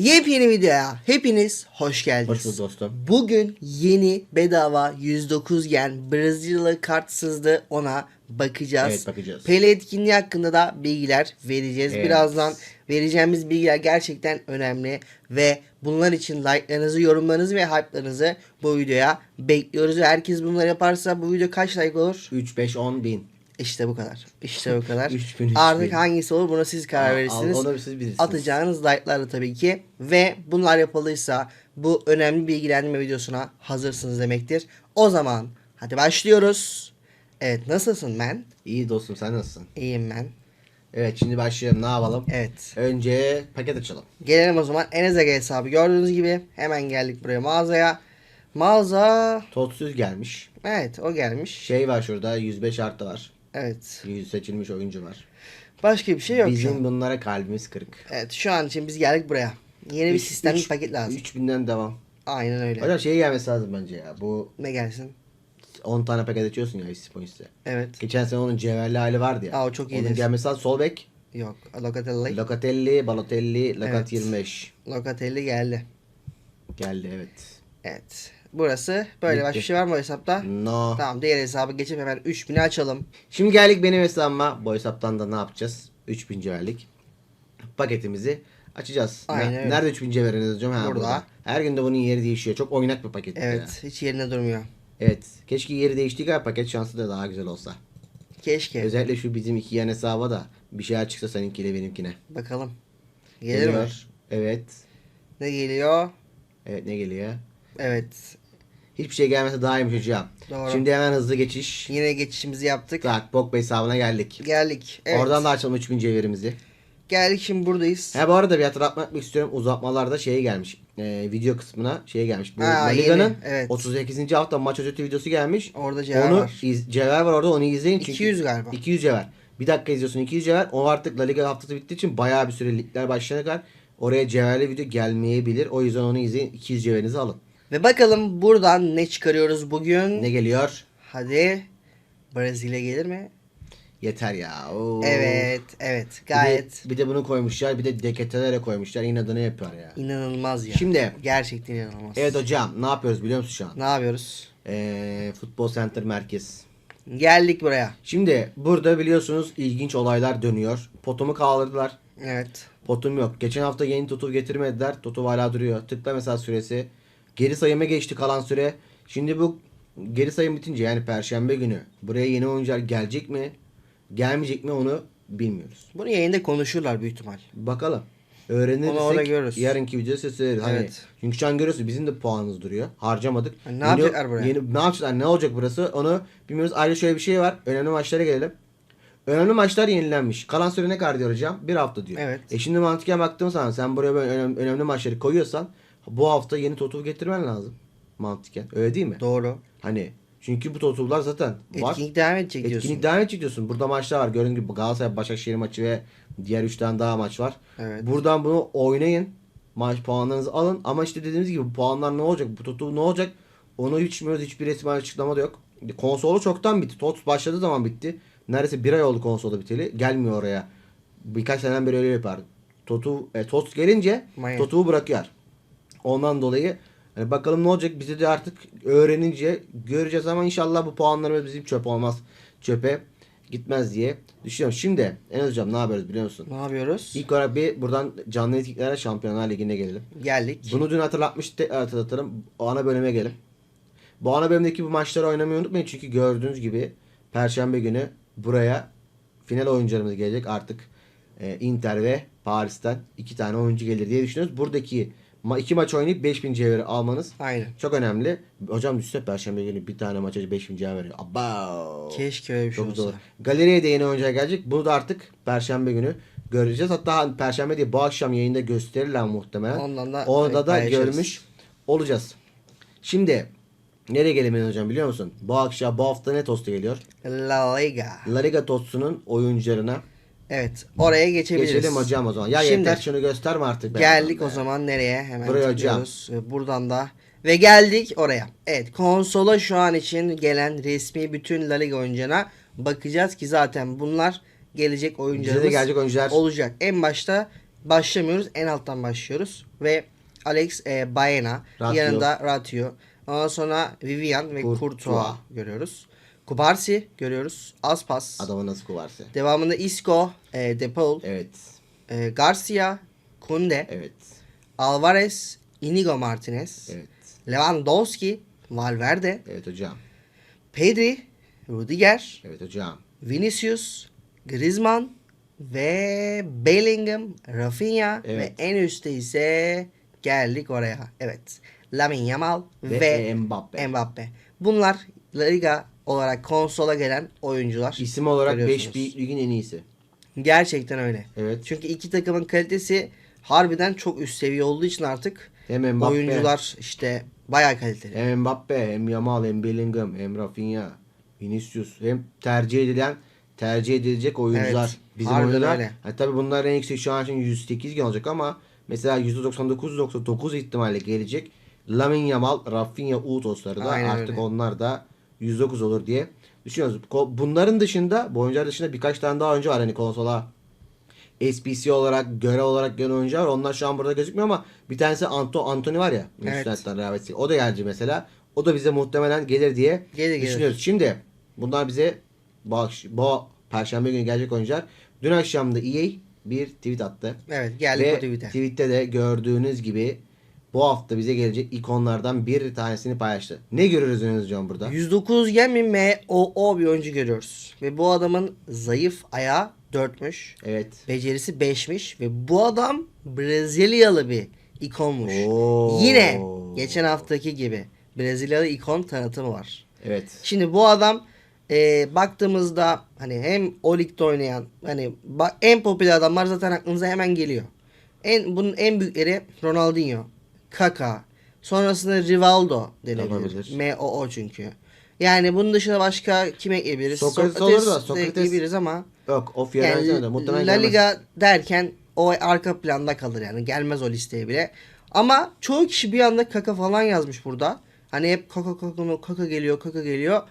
Yepyeni videoya hepiniz hoş geldiniz. Hoş bulduk dostum. Bugün yeni bedava 109 gen Brezilyalı kart sızdı ona bakacağız. Evet, bakacağız. Pele etkinliği hakkında da bilgiler vereceğiz. Evet. Birazdan vereceğimiz bilgiler gerçekten önemli ve bunlar için like'larınızı, yorumlarınızı ve hype'larınızı bu videoya bekliyoruz. Herkes bunları yaparsa bu video kaç like olur? 3, 5, 10 bin. İşte bu kadar. İşte bu kadar. Üç bin, üç Artık bin. hangisi olur buna siz karar verirsiniz. al- onu siz bilirsiniz. Atacağınız like'larla tabii ki. Ve bunlar yapıldıysa bu önemli bilgilendirme videosuna hazırsınız demektir. O zaman hadi başlıyoruz. Evet nasılsın ben? İyi dostum sen nasılsın? İyiyim ben. Evet şimdi başlayalım ne yapalım? Evet. Önce paket açalım. Gelelim o zaman Enezage hesabı. Gördüğünüz gibi hemen geldik buraya mağazaya. Mağaza Totsuz gelmiş. evet o gelmiş. Şey var şurada 105 artı var. Evet. 100 seçilmiş oyuncu var. Başka bir şey yok Bizim an. bunlara kalbimiz kırık. Evet şu an için biz geldik buraya. Yeni bir Üç- sistemli üç- paket lazım. 3000'den devam. Aynen öyle. Hocam şey gelmesi lazım bence ya. Bu Ne gelsin? 10 tane paket açıyorsun ya Hispoints'e. Evet. Geçen sene onun cevherli hali vardı ya. Aa, o çok iyidir. Onun gelmesi lazım. Sol bek. Yok. Locatelli. Locatelli, Balotelli, Locat Evet. 25. Locatelli geldi. Geldi evet. Evet. Burası böyle başka bir şey var mı bu hesapta? No. Tamam diğer hesabı geçip hemen 3000'i açalım. Şimdi geldik benim hesabıma. Bu hesaptan da ne yapacağız? 3000 cevherlik paketimizi açacağız. Ne- Aynen öyle. Nerede 3000 cevheriniz hocam? Ha, Burada. burada. Her gün de bunun yeri değişiyor. Çok oynak bir paket. ya. Evet. Hiç yerine durmuyor. Evet. Keşke yeri değiştiği kadar paket şansı da daha güzel olsa. Keşke. Özellikle şu bizim iki yan hesaba da bir şeyler çıksa seninkiyle benimkine. Bakalım. Gelir mi? Geliyor. Evet. Ne geliyor? Evet ne geliyor? Evet. Hiçbir şey gelmese daha iyiymiş hocam. Doğru. Şimdi hemen hızlı geçiş. Yine geçişimizi yaptık. Tak Pogba hesabına geldik. Geldik. Evet. Oradan da açalım 3000 cevherimizi. Geldik şimdi buradayız. Ha bu arada bir hatırlatmak istiyorum. Uzatmalarda şeye gelmiş. Ee, video kısmına şeye gelmiş. Bu La Liga'nın evet. 38. hafta maç özeti videosu gelmiş. Orada cevher onu var. iz- cevher var orada onu izleyin. Çünkü 200 galiba. 200 cevher. Bir dakika izliyorsun 200 cevher. O artık La Liga haftası bittiği için bayağı bir süre ligler başlayana kadar oraya cevherli video gelmeyebilir. O yüzden onu izleyin. 200 cevherinizi alın. Ve bakalım buradan ne çıkarıyoruz bugün? Ne geliyor? Hadi. Brezilya gelir mi? Yeter ya. Oo. Evet. Evet. Bir de- Gayet Bir de, bunu koymuşlar. Bir de deketelere koymuşlar. İnadını yapıyor ya. inanılmaz ya. Şimdi- Gerçekten inanılmaz. Evet hocam ne yapıyoruz biliyor musun şu an? Ne yapıyoruz? Ee, Futbol Center Merkez. Geldik buraya. Şimdi burada biliyorsunuz ilginç olaylar dönüyor. Potumu kaldırdılar. Evet. Potum yok. Geçen hafta yeni tutu getirmediler. Tutu hala duruyor. Tıkla mesela süresi. Geri sayıma geçti kalan süre. Şimdi bu geri sayım bitince yani perşembe günü buraya yeni oyuncular gelecek mi? Gelmeyecek mi onu bilmiyoruz. Bunu yayında konuşurlar büyük ihtimal. Bakalım. Onu orada Öğrenirsek görürüz. yarınki videoda size söyleriz. Hani, Evet. çünkü şu an görüyorsunuz bizim de puanımız duruyor. Harcamadık. Yani ne yapacaklar buraya? Yeni, ne yapacaklar? Ne olacak burası? Onu bilmiyoruz. Ayrıca şöyle bir şey var. Önemli maçlara gelelim. Önemli maçlar yenilenmiş. Kalan süre ne kadar diyor hocam? Bir hafta diyor. Evet. E şimdi mantıken baktığım zaman sen buraya böyle önemli, önemli maçları koyuyorsan bu hafta yeni totul getirmen lazım. Mantıken. Öyle değil mi? Doğru. Hani çünkü bu totullar zaten var. Etkinlik devam edecek diyorsun. Etkinlik devam edecek diyorsun. Burada maçlar var. Gördüğün gibi Galatasaray Başakşehir maçı ve diğer 3 tane daha maç var. Evet. Buradan bunu oynayın. Maç puanlarınızı alın. Ama işte dediğimiz gibi bu puanlar ne olacak? Bu tutu ne olacak? Onu hiç bilmiyoruz. Hiçbir resmi açıklama da yok. Konsolu çoktan bitti. TOTS başladığı zaman bitti. Neredeyse bir ay oldu konsolda biteli. Gelmiyor oraya. Birkaç seneden beri öyle yapar. Totu, e, TOTS gelince. Totu'yu bırakıyor. Ondan dolayı hani bakalım ne olacak bize de artık öğrenince göreceğiz ama inşallah bu puanlarımız bizim çöp olmaz. Çöpe gitmez diye düşünüyorum. Şimdi en hocam ne yapıyoruz biliyor musun? Ne yapıyoruz? İlk olarak bir buradan canlı etkiklere Şampiyonlar Ligi'ne gelelim. Geldik. Bunu dün hatırlatmış tekrar hatırlatalım. O ana bölüme gelelim. Bu ana bölümdeki bu maçları oynamayı unutmayın çünkü gördüğünüz gibi Perşembe günü buraya final oyuncularımız gelecek artık. Ee, Inter ve Paris'ten iki tane oyuncu gelir diye düşünüyoruz. Buradaki ma- iki maç oynayıp 5000 cevheri almanız Aynen. çok önemli. Hocam düşünsene Perşembe günü bir tane maça 5000 cevher veriyor. Abba. Keşke öyle bir şey Çok olsa. zor. Galeriye de yeni oyuncular gelecek. Bunu da artık Perşembe günü göreceğiz. Hatta hani Perşembe değil bu akşam yayında gösterirler muhtemelen. Ondan da Orada da paylaşırız. görmüş olacağız. Şimdi nereye gelelim hocam biliyor musun? Bu akşam bu hafta ne tostu geliyor? La Liga. La Liga tostunun oyuncularına Evet. Oraya geçebiliriz. geçelim hocam o zaman. Ya Şimdi- yeter şunu gösterme artık. Geldik o zaman nereye? Hemen Buraya hocam. tıklıyoruz. Ve Buradan da ve geldik oraya. Evet konsola şu an için gelen resmi bütün La Liga oyuncularına bakacağız ki zaten bunlar gelecek oyuncularımız gelecek oyuncular- olacak. En başta başlamıyoruz. En alttan başlıyoruz. Ve Alex e, Baena. Ratio. Yanında Ratio. Ondan sonra Vivian ve Courtois. Courtois görüyoruz. Kubarsi görüyoruz. Aspas. Adamın nasıl kuvarsa. Devamında Isco, e, De Paul, Evet. e, Garcia, Kunde, Evet. Alvarez, Inigo Martinez, Evet. Lewandowski, Valverde, Evet hocam. Pedri, Rudiger, Evet hocam. Vinicius, Griezmann ve Bellingham, Rafinha Evet. ve en üstte ise geldik oraya. Evet. Lamine Yamal ve, Ve, Mbappe. Mbappe. Bunlar La Liga olarak konsola gelen oyuncular. İsim olarak 5 Görüyorsunuz. büyük ligin en iyisi. Gerçekten öyle. Evet. Çünkü iki takımın kalitesi harbiden çok üst seviye olduğu için artık Hem Mbappe. oyuncular işte bayağı kaliteli. Hem Mbappe, hem Yamal, hem Bellingham, hem Rafinha, Vinicius. Hem tercih edilen, tercih edilecek oyuncular. Evet, Bizim oyuncular. öyle. Ha, tabii bunların en yüksek şu an için 108 gen olacak ama mesela %99.9 ihtimalle gelecek. Lamine Yamal, Rafinha, Udos'ları da Aynen artık öyle. onlar da 109 olur diye düşünüyoruz. Bunların dışında, bu oyuncular dışında birkaç tane daha oyuncu var hani konsola SPC olarak, görev olarak gelen oyuncular. Onlar şu an burada gözükmüyor ama bir tanesi Anto, Anthony var ya. Evet. Madrid. O da gelecek mesela. O da bize muhtemelen gelir diye Gelir, gelir. düşünüyoruz. Şimdi bunlar bize bu, bu perşembe günü gelecek oyuncular. Dün akşam da EA bir tweet attı. Evet geldik Ve o tweet'e. tweette de gördüğünüz gibi bu hafta bize gelecek ikonlardan bir tanesini paylaştı. Ne görürüz Enes Hocam burada? 109 gen mi MOO bir oyuncu görüyoruz. Ve bu adamın zayıf ayağı 4'müş. Evet. Becerisi 5'miş. Ve bu adam Brezilyalı bir ikonmuş. Oo. Yine geçen haftaki gibi Brezilyalı ikon tanıtımı var. Evet. Şimdi bu adam e, baktığımızda hani hem o ligde oynayan hani en popüler adamlar zaten aklınıza hemen geliyor. En bunun en büyükleri Ronaldinho, Kaka, sonrasında Rivaldo denebilir. MOO çünkü. Yani bunun dışında başka kim ekleyebiliriz? Sokrates olur da, Sokrates- ekleyebiliriz ama Yok o yani muhtemelen La gelmez. Liga derken o arka planda kalır yani. Gelmez o listeye bile. Ama çoğu kişi bir anda Kaka falan yazmış burada. Hani hep Kaka Kaka Kaka geliyor Kaka geliyor.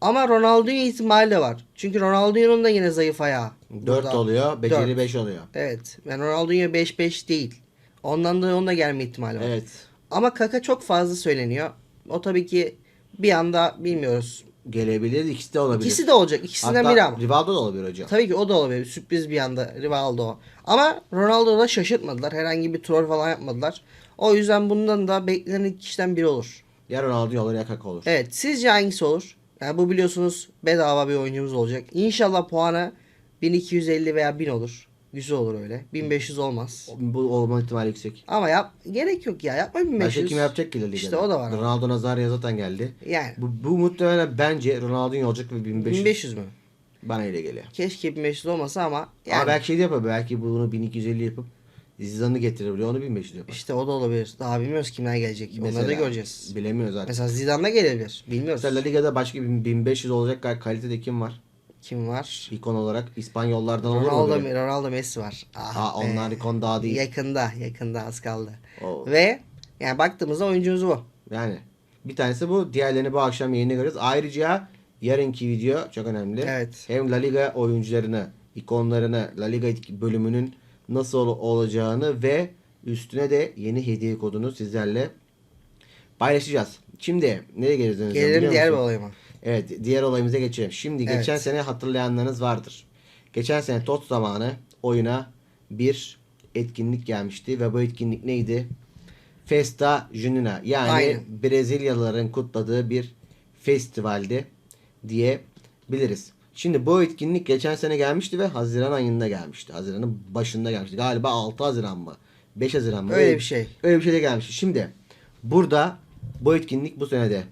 Ama Ronaldinho ihtimali de var. Çünkü Ronaldinho'nun da yine zayıf ayağı. 4 burada. oluyor, beceri Dört. 5 oluyor. Evet. Yani Ronaldinho 5-5 değil. Ondan da onunla gelme ihtimali var. Evet. Ama Kaka çok fazla söyleniyor. O tabii ki bir anda bilmiyoruz. Gelebilir, ikisi de olabilir. İkisi de olacak. İkisinden Hatta biri ama. Rivaldo da olabilir hocam. Tabii ki o da olabilir. Sürpriz bir anda Rivaldo. Ama Ronaldo'da şaşırtmadılar. Herhangi bir troll falan yapmadılar. O yüzden bundan da beklenen kişiden biri olur. Ya Ronaldo olur ya Kaka olur. Evet sizce hangisi olur? Yani bu biliyorsunuz bedava bir oyuncumuz olacak. İnşallah puanı 1250 veya 1000 olur. Güzel olur öyle. 1500 olmaz. Bu olma ihtimali yüksek. Ama yap gerek yok ya. Yapma 1500. Başka kim yapacak ki? İşte o da var. Ronaldo Nazario zaten geldi. Yani Bu, bu muhtemelen bence Ronaldo'nun olacak ve 1500. 1500 mü? Bana öyle geliyor. Keşke 1500 olmasa ama yani Ama belki şey de yapar. Belki bunu 1250 yapıp Zidane'ı getirir buraya. Onu 1500 yapar. işte o da olabilir. Daha bilmiyoruz kimler gelecek. Onları da Mesela, göreceğiz. Bilemiyoruz zaten. Mesela Zidane da gelebilir. Bilmiyoruz. Mesela La Liga'da başka bir 1500 olacak kal- kalitede kim var? Kim var? İkon olarak İspanyollardan olur mu? Ronaldo, böyle? Ronaldo Messi var. Ah be. onlar ikon daha değil. Yakında, yakında az kaldı. O- Ve yani baktığımızda oyuncumuz bu. Yani bir tanesi bu. Diğerlerini bu akşam yayında görürüz. Ayrıca yarınki video çok önemli. Evet. Hem La Liga oyuncularını, ikonlarını, La Liga bölümünün nasıl ol- olacağını ve üstüne de yeni hediye kodunu sizlerle paylaşacağız. Şimdi nereye geleceğiz? Gelelim diğer bir olayıma. Evet, diğer olayımıza geçelim. Şimdi Evet. geçen sene hatırlayanlarınız vardır. Geçen sene TOT zamanı oyuna bir etkinlik gelmişti ve bu etkinlik neydi? Festa Junina yani Aynen. Brezilyalıların kutladığı bir festivaldi diyebiliriz. Şimdi bu etkinlik geçen sene gelmişti ve Haziran ayında gelmişti. Haziran'ın başında gelmişti. Galiba 6 Haziran mı? 5 Haziran mı? Öyle bir şey. Öyle bir şey de gelmişti. Şimdi burada bu etkinlik bu sene de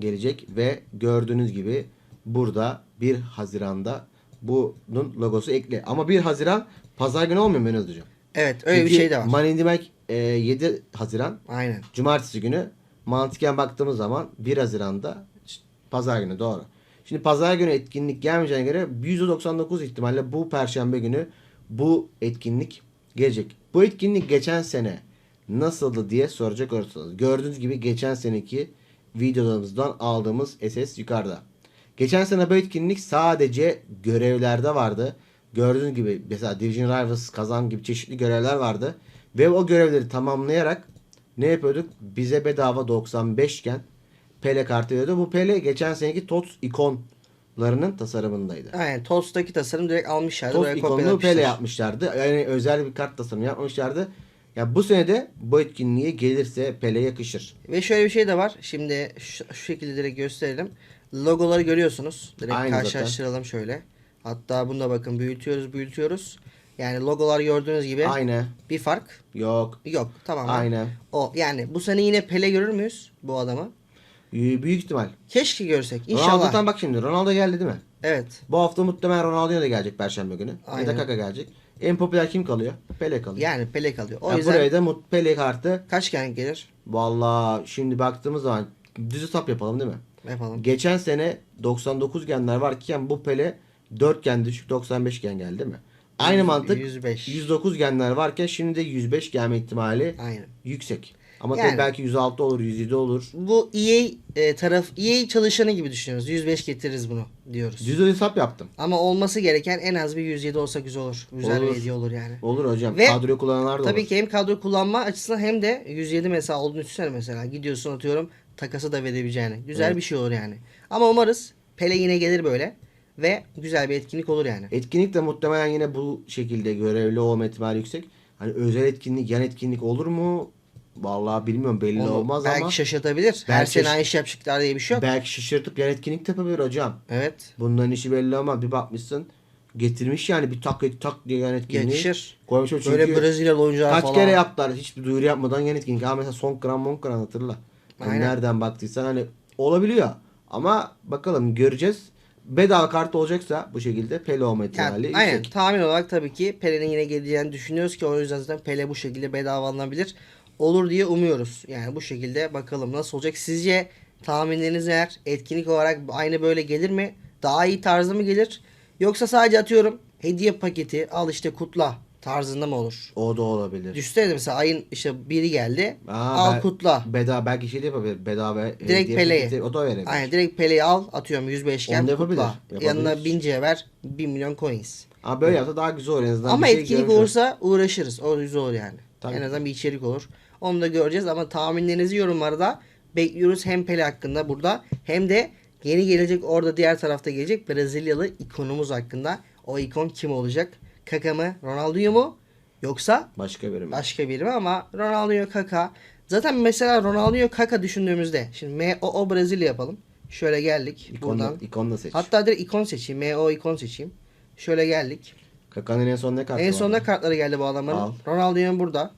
gelecek ve gördüğünüz gibi burada 1 Haziran'da bunun logosu ekli. Ama 1 Haziran pazar günü olmuyor mu Enes Hocam? Evet öyle bir Çünkü şey de var. Money in the Bank, e, 7 Haziran Aynen. Cumartesi günü mantıken baktığımız zaman 1 Haziran'da pazar günü doğru. Şimdi pazar günü etkinlik gelmeyeceğine göre %99 ihtimalle bu perşembe günü bu etkinlik gelecek. Bu etkinlik geçen sene nasıldı diye soracak olursanız. Gördüğünüz gibi geçen seneki videolarımızdan aldığımız SS yukarıda. Geçen sene bu etkinlik sadece görevlerde vardı. gördüğünüz gibi mesela Division Rivals kazan gibi çeşitli görevler vardı. Ve o görevleri tamamlayarak ne yapıyorduk? Bize bedava 95 iken Pele kartı veriyordu. Bu Pele geçen seneki TOTS ikonlarının tasarımındaydı. Aynen Toast'taki tasarım direkt almışlardı. TOTS kopyalamışlar. Pele yapmışlardı. Yani özel bir kart tasarımı yapmışlardı. Ya bu sene de bu etkinliğe gelirse Pele yakışır. Ve şöyle bir şey de var. Şimdi şu, şu şekilde direkt gösterelim. Logoları görüyorsunuz. Direkt Aynı zaten. karşılaştıralım şöyle. Hatta bunu da bakın büyütüyoruz büyütüyoruz. Yani logolar gördüğünüz gibi Aynı. bir fark Yok. yok. Tamam. Aynı. O yani bu sene yine Pele görür müyüz bu adamı? Büyük ihtimal. Keşke görsek. İnşallah. Ronaldo'dan bak şimdi. Ronaldo geldi değil mi? Evet. Bu hafta muhtemelen Ronaldo da gelecek Perşembe günü. Ya Aynen. da Kaka gelecek. En popüler kim kalıyor? Pele kalıyor. Yani Pele kalıyor. O Ya yüzden buraya da Mut- Pele kartı. kaç gen gelir? Vallahi şimdi baktığımız zaman düz hesap yapalım değil mi? Yapalım. Geçen sene 99 genler varken bu Pele 4 gen düşük 95 gen geldi değil mi? Aynı Yüz- mantık 105. 109 genler varken şimdi de 105 gelme ihtimali Aynen. yüksek. Ama Yani- belki 106 olur, 107 olur. Bu EA e, taraf EA çalışanı gibi düşünüyoruz. 105 getiririz bunu diyoruz. Düz hesap yaptım. Ama olması gereken en az bir 107 olsa güzel olur. Güzel Olur. bir hediye olur yani. Olur hocam. Ve Kadroyu kullananlar da Tabii olur. ki hem kadro kullanma açısından hem de 107 mesela olduğunu düşünsene mesela. Gidiyorsun atıyorum takası da verebileceğini. Güzel Evet. bir şey olur yani. Ama umarız Pele yine gelir böyle. Ve güzel bir etkinlik olur yani. Etkinlik de muhtemelen yine bu şekilde görevli olma ihtimali yüksek. Hani özel etkinlik, yan etkinlik olur mu? Vallahi bilmiyorum belli Onu olmaz belki ama şaşırtabilir. Her Belki sene aynı şey yapacaklar diye bir şey yok. belki şaşırtıp yan etkinlik yapabilir hocam. Evet. Bunların işi belli ama bir bakmışsın getirmiş yani bir tak tak diye yan etkinliği. Yakışır. Koymuş çünkü Böyle Brezilyalı oyuncular kaç falan. kere yaptılar hiçbir duyuru yapmadan yan etkinlik. Ha mesela son kran mon kran hatırla. Hani Aynen. nereden baktıysan hani olabiliyor. Ama bakalım göreceğiz. Bedava kart olacaksa bu şekilde Pele olma ihtimali Yani, aynen tahmin olarak tabii ki Pele'nin yine geleceğini düşünüyoruz ki o yüzden zaten Pele bu şekilde bedava alınabilir. Olur diye umuyoruz. Yani bu şekilde bakalım nasıl olacak. Sizce tahminleriniz neler? Etkinlik olarak aynı böyle gelir mi? Daha iyi tarzda mı gelir? Yoksa sadece atıyorum hediye paketi al işte kutla tarzında mı olur? O da olabilir. Düşünsene mesela ayın işte biri geldi Aa, al ben- kutla. Bedava belki şey de yapabilir. Bedava Direkt Pele'yi. O da verebilir. Aynen direkt Pele'yi al atıyorum 105 Onu iken kutla. yapabilir. Yanına 1000 ver 1 milyon coins. Ama böyle yapsa daha güzel olur en azından. Ama bir şey etkinlik olursa uğraşırız. O güzel olur yani. Tabii. En azından bir içerik olur. Onu da göreceğiz ama tahminlerinizi yorumlarda bekliyoruz. Hem Pele hakkında burada hem de yeni gelecek orada diğer tarafta gelecek Brezilyalı ikonumuz hakkında. O ikon kim olacak? Kaka mı? Ronaldinho mu? Yoksa Başka biri mi? başka biri mi? Ama Ronaldinho Kaka. Zaten mesela Ronaldinho Kaka düşündüğümüzde şimdi MOO Brezilya yapalım. Şöyle geldik İkonla, buradan. ikonla seç. Hatta direkt ikon seçeyim. MO ikon seçeyim. Şöyle geldik. Kaka'nın en son ne kartı En var? sonunda kartları geldi bu adamların. Al. Ronaldinho burada.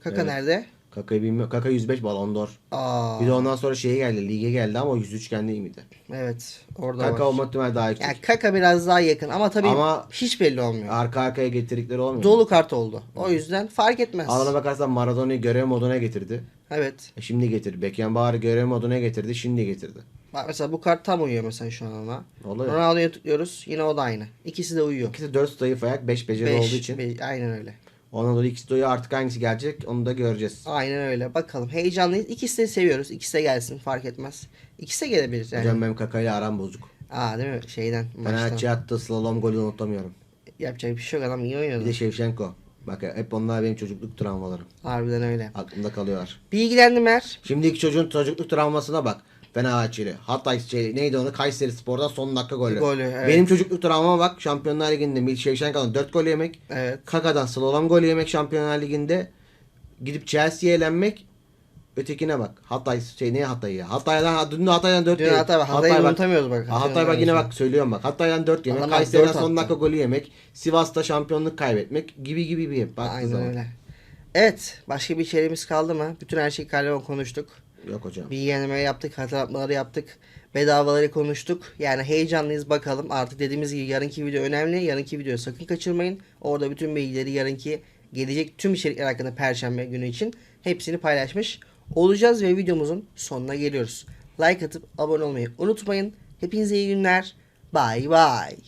Kaka Evet. nerede? Kaka'yı bilmiyorum. Kaka 105 Ballon d'Or. Aa, Bir de ondan sonra şeye geldi. Lige geldi ama o 103 kendi miydi? evet orada Kaka var. olma ihtimali daha yüksek. Yani Kaka biraz daha yakın ama tabii Ama- hiç belli olmuyor. Arka arkaya getirdikleri olmuyor. Dolu kart oldu. O yüzden fark etmez. Alana bakarsan Maradona'yı görev moduna getirdi. Evet. E şimdi getirdi. Beckenbauer'ı görev moduna getirdi. Şimdi getirdi. Bak mesela bu kart tam uyuyor mesela şu an ona. Oluyor. Ronaldinho'yu tıklıyoruz. Yine o da aynı. İkisi de uyuyor. İkisi 4 zayıf ayak 5 beceri Beş, olduğu için. be- aynen öyle. De uyuyor. Artık hangisi gelecek onu da göreceğiz. Aynen öyle. Bakalım. Heyecanlıyız. İkisi de seviyoruz. İkisi de gelsin. Fark etmez. İkisi de gelebilir yani. Hocam benim Kaka ile aram bozuk. Aa değil mi? Şeyden. Fenerbahçe attığı slalom golü unutamıyorum. Yapacak bir şey yok. Adam iyi oynuyordu. Bir de Şevşenko. Bak hep onlar benim çocukluk travmalarım. Harbiden öyle. Aklımda kalıyorlar. Bilgilendim er. Şimdiki çocuğun çocukluk travmasına bak. Fenerbahçeli. Hatay şey, neydi onu? Kayseri Spor'da son dakika golü. Golü, evet. Benim çocukluk travmama bak. Şampiyonlar Ligi'nde Mil Şevşenko'dan 4 gol yemek. Evet. Kaka'dan slalom gol yemek Şampiyonlar Ligi'nde. Gidip Chelsea'ye elenmek. Ötekine bak. Hatay şey ne Hatay ya? Hatay'dan dün de Hatay'dan 4 Dün Hatay bak, Hatay'ı bak. unutamıyoruz bak. Aa, Hatay bak yine bak söylüyorum bak. Hatay'dan 4 yemek. Kayseri'den son dakika golü yemek. Sivas'ta şampiyonluk kaybetmek gibi gibi bir. Baktığı Aynen zaman. öyle. Evet. Başka bir içeriğimiz kaldı mı? Bütün her şeyi kaleme konuştuk. Yok hocam. Bilgilendirme yaptık. Hatırlatmaları yaptık. Bedavaları konuştuk. Yani heyecanlıyız bakalım. Artık dediğimiz gibi yarınki video önemli. Yarınki videoyu sakın kaçırmayın. Orada bütün bilgileri yarınki gelecek tüm içerikler hakkında perşembe günü için hepsini paylaşmış olacağız ve videomuzun sonuna geliyoruz. Like atıp abone olmayı unutmayın. Hepinize iyi günler. Bye bye.